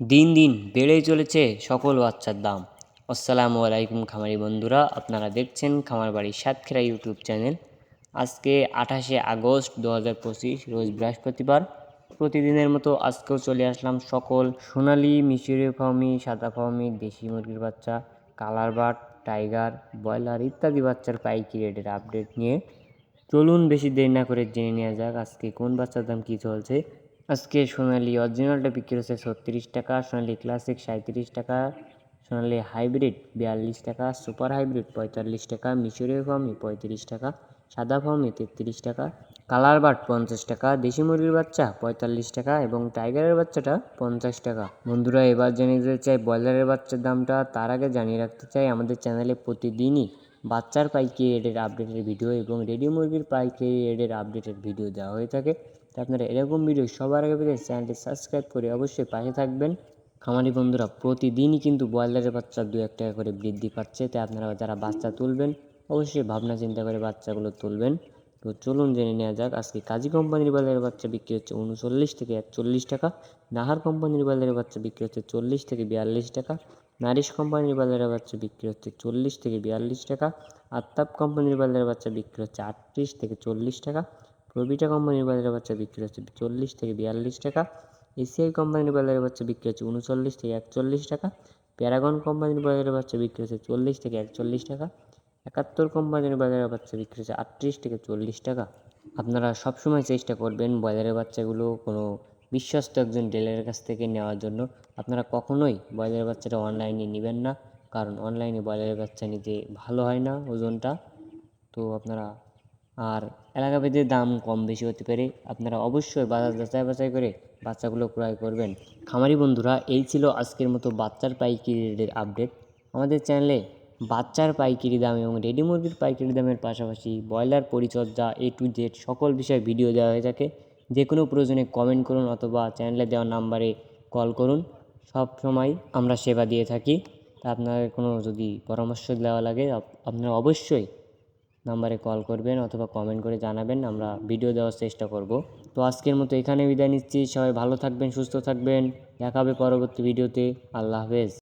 দিন দিন বেড়েই চলেছে সকল বাচ্চার দাম। আসসালামু আলাইকুম খামারি বন্ধুরা, আপনারা দেখছেন খামার বাড়ি সাতক্ষীরা ইউটিউব চ্যানেল। আজকে আঠাশে আগস্ট দু হাজার পঁচিশ, রোজ বৃহস্পতিবার। প্রতিদিনের মতো আজকেও চলে আসলাম সকল সোনালি মিশরি ফার্মি সাদা ফার্মি দেশি মুরগির বাচ্চা, কালার বাট, টাইগার, ব্রয়লার ইত্যাদি বাচ্চার পাইকি রেটের আপডেট নিয়ে। চলুন বেশি দেরি না করে জেনে নেওয়া যাক আজকে কোন বাচ্চার দাম কী চলছে। আজকে সোনালি অরিজিনালটা বিক্রি হচ্ছে ছত্রিশ টাকা, সোনালি ক্লাসিক সাঁত্রিশ টাকা, সোনালি হাইব্রিড বিয়াল্লিশ টাকা সুপার হাইব্রিড পঁয়তাল্লিশ টাকা, মিশরীয় ফার্মি পঁয়ত্রিশ টাকা, সাদা ফার্মি তেত্রিশ টাকা কালার বাট পঞ্চাশ টাকা, দেশি মুরগির বাচ্চা পঁয়তাল্লিশ টাকা এবং টাইগারের বাচ্চাটা পঞ্চাশ টাকা। বন্ধুরা, এবার জানিয়ে দিতে চাই ব্রয়লারের বাচ্চার দামটা, তার আগে জানিয়ে রাখতে চাই আমাদের চ্যানেলে প্রতিদিনই বাচ্চার পাইকারি রেটের আপডেটের ভিডিও এবং রেডিও মুরগির পাইকারি রেটের আপডেটের ভিডিও দেওয়া হয়ে থাকে। তো আপনারা এরকম ভিডিও সবার আগে পেতে চ্যানেলটি সাবস্ক্রাইব করে অবশ্যই পাশে থাকবেন। খামারি বন্ধুরা, প্রতিদিনই কিন্তু ব্রয়লারের বাচ্চা দু এক টাকা করে বৃদ্ধি পাচ্ছে। তাই আপনারা যারা বাচ্চা তুলবেন, অবশ্যই ভাবনা চিন্তা করে বাচ্চাগুলো তুলবেন। তো চলুন জেনে নেওয়া যাক, আজকে কাজী কোম্পানির ব্রয়লারের বাচ্চা বিক্রি হচ্ছে উনচল্লিশ থেকে একচল্লিশ টাকা। নাহার কোম্পানির ব্রয়লারের বাচ্চা বিক্রি হচ্ছে চল্লিশ থেকে বিয়াল্লিশ টাকা। নারিশ কোম্পানির ব্রয়লারের বাচ্চা বিক্রি হচ্ছে চল্লিশ থেকে বিয়াল্লিশ টাকা। আত্তাপ কোম্পানির ব্রয়লারের বাচ্চা বিক্রি হচ্ছে আটত্রিশ থেকে চল্লিশ টাকা। প্রবিটা কোম্পানির বাজারের বাচ্চা বিক্রি হচ্ছে চল্লিশ থেকে বিয়াল্লিশ টাকা। এসিআই কোম্পানির বাজারের বাচ্চা বিক্রি হচ্ছে উনচল্লিশ থেকে একচল্লিশ টাকা। প্যারাগন কোম্পানির বাজারের বাচ্চা বিক্রি হচ্ছে চল্লিশ থেকে একচল্লিশ টাকা। একাত্তর কোম্পানির বাজারের বাচ্চা বিক্রি হচ্ছে আটত্রিশ থেকে চল্লিশ টাকা। আপনারা সবসময় চেষ্টা করবেন বাজারের বাচ্চাগুলো কোনো বিশ্বস্ত একজন ডিলারের কাছ থেকে নেওয়ার জন্য। আপনারা কখনোই ব্রয়লারের বাচ্চাটা অনলাইনে নেবেন না। কারণ অনলাইনে ব্রয়লারের বাচ্চা নিতে ভালো হয় না ওজনটা। তো আপনারা আর এলাকাভেদে দাম কম বেশি হতে পারে আপনারা অবশ্যই বাজার যাচাই বাছাই করে বাচ্চাগুলো ক্রয় করবেন। খামারি বন্ধুরা, এই ছিল আজকের মতো বাচ্চার পাইকারি রেটের আপডেট। আমাদের চ্যানেলে বাচ্চার পাইকারি দাম এবং রেডি মুরগির পাইকারি দামের পাশাপাশি ব্রয়লার পরিচর্যা এ টু জেড সকল বিষয়ে ভিডিও দেওয়া হয়ে থাকে। যে কোনো প্রয়োজনে কমেন্ট করুন অথবা চ্যানেলে দেওয়া নাম্বারে কল করুন। সব সময় আমরা সেবা দিয়ে থাকি। তা আপনাদের কোনো যদি পরামর্শ দেওয়া লাগে আপনারা অবশ্যই নাম্বারে কল করবেন অথবা কমেন্ট করে জানাবেন, আমরা ভিডিও দেওয়ার চেষ্টা করব। তো আজকের মতো এখানে বিদায় নিচ্ছি। সবাই ভালো থাকবেন, সুস্থ থাকবেন। দেখা হবে পরবর্তী ভিডিওতে আল্লাহ হাফেজ।